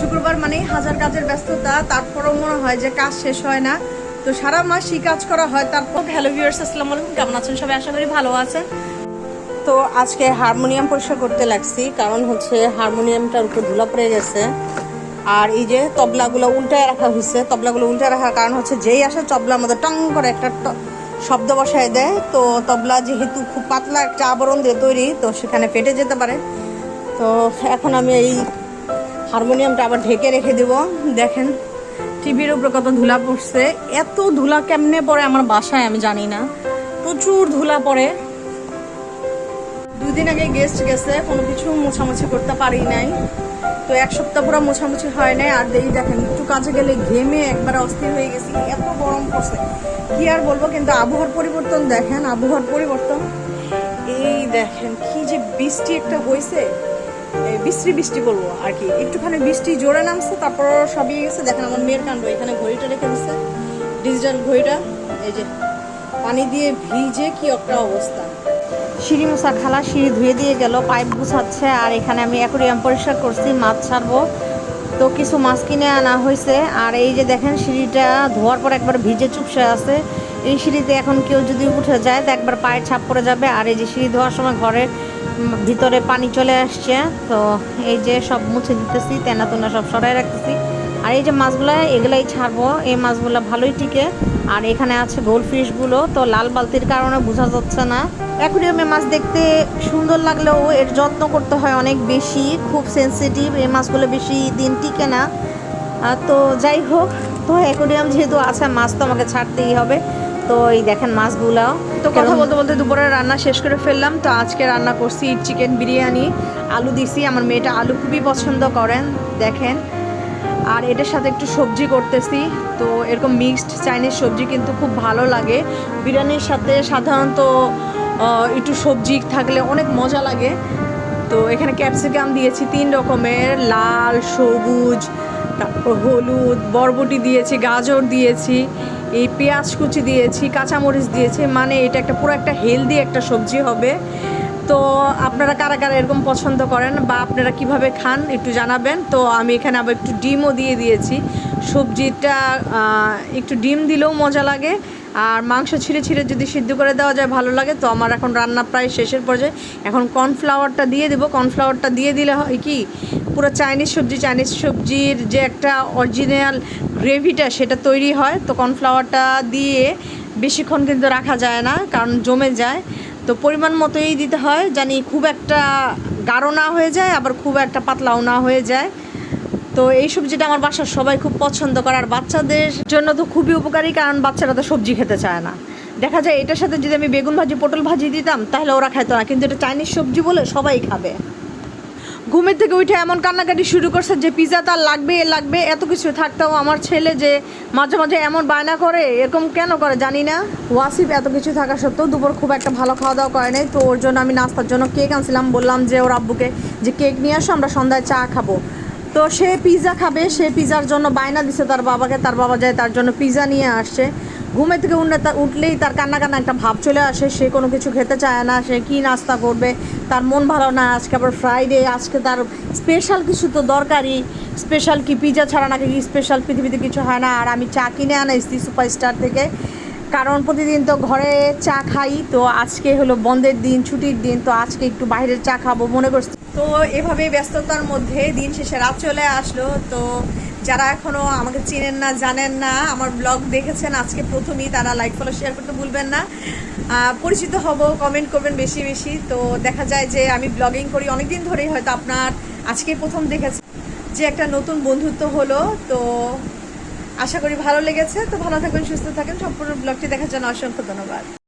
শুক্রবার মানেই হাজার কাজের ব্যস্ততা তারপরও মনে হয় যে কাজ শেষ হয় না। তো সারা মাসই কাজ করা হয় তারপর হ্যালো ভিউয়ার্স আসসালামু আলাইকুম কেমন আছেন সবাই? আশা করি ভালো আছেন। তো আজকে হারমোনিয়াম পরিষ্কার করতে লাগছি কারণ হচ্ছে হারমোনিয়ামটার উপর ধুলা পড়ে গেছে। আর এই যে তবলাগুলো উল্টায় রাখা হয়েছে তবলাগুলো উল্টায় রাখার কারণ হচ্ছে যেই আসে তবলার মধ্যে টং করে একটা শব্দ বসায় দেয়। তো তবলা যেহেতু খুব পাতলা একটা আবরণ দিয়ে তৈরি তো সেখানে ফেটে যেতে পারে। তো এখন আমি এই হারমোনিয়ামটা আবার ঢেকে রেখে দেব। দেখেন, টিভির উপরে কত ধুলা পড়ছে। এত ধুলা কেমনে পড়ে আমার বাসায় আমি জানি না। প্রচুর ধুলা পড়ে। দুদিন আগে গেস্ট গেছে, কোনো কিছু মোছামুছি করতে পারি নাই। তো এক সপ্তাহ পুরো মোছামুছি হয় নাই। আর এই দেখেন, একটু কাজে গেলে ঘেমে একবার অস্থির হয়ে গেছি। এত গরম পড়ছে। কি আর বলব, কিন্তু আবহাওয়ার পরিবর্তন দেখেন, আবহাওয়ার পরিবর্তন। এই দেখেন, কি যে বৃষ্টি একটা হয়েছে বৃষ্টি বৃষ্টি বলব আর কি। একটুখানি বৃষ্টি জোরে নামছে, তারপর সবই গেছে। দেখেন আমার মেয়ের কাণ্ড, এখানে ঘড়িটা রেখে দিচ্ছে ডিজিটাল ঘড়িটা, এই যে পানি দিয়ে ভিজে কি একটা অবস্থা। সিঁড়ি মশা খালা সিঁড়ি ধুয়ে দিয়ে গেল, পাইপ গুছাচ্ছে, আর এখানে আমি অ্যাকোরিয়াম পরিষ্কার করছি, মাছ ছাড়বো। তো কিছু মাছ কিনে আনা হয়েছে। আর এই যে দেখেন সিঁড়িটা ধোয়ার পর একবার ভিজে চুপসে আছে। এই সিঁড়িতে এখন কেউ যদি উঠে যায়, তো একবার পায়ের ছাপ পড়ে যাবে। আর এই যে সিঁড়ি ধোয়ার সময় ঘরের ভিতরে পানি চলে আসছে। তো এই যে সব মুছে দিতেছি তেনা তোনা সব সরাই রাখতেছি। আর এই যে মাছগুলো এগুলাই ছাড়বো। এই মাছগুলো ভালোই টিকে। আর এখানে আছে গোল্ড ফিশগুলো তো লাল বালতির কারণে বোঝা যাচ্ছে না। অ্যাকুরিয়ামে মাছ দেখতে সুন্দর লাগলেও এর যত্ন করতে হয় অনেক বেশি খুব সেনসিটিভ এই মাছগুলো বেশি দিন টিকে না। তো যাই হোক তো অ্যাকুরিয়াম যেহেতু আছে মাছ তো আমাকে ছাড়তেই হবে। তো এই দেখেন মাছগুলো। তো কথা বলতে বলতে দুপুরে রান্না শেষ করে ফেললাম। তো আজকে রান্না করছি চিকেন বিরিয়ানি আলু দিছি। আমার মেয়েটা আলু খুবই পছন্দ করেন দেখেন। আর এটার সাথে একটু সবজি করতেছি। তো এরকম মিক্সড চাইনিজ সবজি কিন্তু খুব ভালো লাগে। বিরিয়ানির সাথে সাধারণত একটু সবজি থাকলে অনেক মজা লাগে। তো এখানে ক্যাপসিকাম দিয়েছি তিন রকমের, লাল, সবুজ, তারপর হলুদ, বরবটি দিয়েছি, গাজর দিয়েছি, এই পেঁয়াজ কুচি দিয়েছি, কাঁচামরিচ দিয়েছি। মানে এটা একটা পুরো একটা হেলদি একটা সবজি হবে। তো আপনারা কারা কারা এরকম পছন্দ করেন বা আপনারা কীভাবে খান একটু জানাবেন। তো আমি এখানে আবার একটু ডিমও দিয়ে দিয়েছি। সবজিটা একটু ডিম দিলেও মজা লাগে। আর মাংস ছিঁড়ে ছিঁড়ে যদি সিদ্ধ করে দেওয়া যায় ভালো লাগে। তো আমার এখন রান্না প্রায় শেষের পর্যায়ে। এখন কর্নফ্লাওয়ারটা দিয়ে দেবো। কর্নফ্লাওয়ারটা দিয়ে দিলে হয় কি, পুরো চাইনিজ সবজি, চাইনিজ সবজির যে একটা অরিজিনাল গ্রেভিটা সেটা তৈরি হয়। তো কর্নফ্লাওয়ারটা দিয়ে বেশিক্ষণ কিন্তু রাখা যায় না, কারণ জমে যায়। তো পরিমাণ মতোই দিতে হয়, জানি খুব একটা গাঢ় না হয়ে যায়, আবার খুব একটা পাতলাও না হয়ে যায়। তো এই সবজিটা আমার বাসার সবাই খুব পছন্দ করে, আর বাচ্চাদের জন্য তো খুবই উপকারী, কারণ বাচ্চারা তো সবজি খেতে চায় না। দেখা যায় এটার সাথে যদি আমি বেগুন ভাজি, পটল ভাজি দিতাম, তাহলে ওরা খেতো না, কিন্তু এটা চাইনিজ সবজি বলে সবাই খাবে। ঘুমের থেকে উঠে এমন কান্নাকাটি শুরু করছে যে পিজা তার লাগবে এ লাগবে, এত কিছু থাকতেও আমার ছেলে যে মাঝে মাঝে এমন বায়না করে, এরকম কেন করে জানি না। ওয়াসিফ এত কিছু থাকা সত্ত্বেও দুপুর খুব একটা ভালো খাওয়া দাওয়া করে নাই, তো ওর জন্য আমি নাস্তার জন্য কেক আনছিলাম, বললাম যে ওর আব্বুকে যে কেক নিয়ে আসো, আমরা সন্ধ্যায় চা খাব। তো সে পিজা খাবে, সে পিজার জন্য বায়না দিছে তার বাবাকে, তার বাবা যায় তার জন্য পিজা নিয়ে আসছে ঘুমে থেকে উঠলে উঠলেই তার কান্না কান্না একটা ভাব চলে আসে, সে কোনো কিছু খেতে চায় না, সে কী নাস্তা করবে, তার মন ভালো না, আজকে আবার ফ্রাইডে আজকে তার স্পেশাল কিছু তো দরকারই। স্পেশাল কি পিজা ছাড়া নাকি স্পেশাল পৃথিবীতে কিছু হয় না, আর আমি চা কিনে আনাইছি সুপারস্টার থেকে। কারণ প্রতিদিন তো ঘরে চা খাই, তো আজকে হলো বন্ধের দিন, ছুটির দিন, তো আজকে একটু বাইরের চা খাব মনে করছি। তো এভাবে ব্যস্ততার মধ্যে দিন শেষে রাত চলে আসলো। তো যারা এখনও আমাকে চেনেন না, জানেন না, আমার ব্লগ দেখেছেন, আজকে প্রথমেই তারা লাইক ফলো শেয়ার করতে ভুলবেন না। পরিচিত হব কমেন্ট করবেন বেশি বেশি। তো দেখা যায় যে আমি ব্লগিং করি, অনেকদিন ধরেই হয়তো আপনার আজকে প্রথম দেখেছেন যে একটা নতুন বন্ধুত্ব হলো, তো আশা করি ভালো লেগেছে। তো ভালো থাকবেন, সুস্থ থাকেন। সম্পূর্ণ ব্লগটি দেখার জন্য অসংখ্য ধন্যবাদ।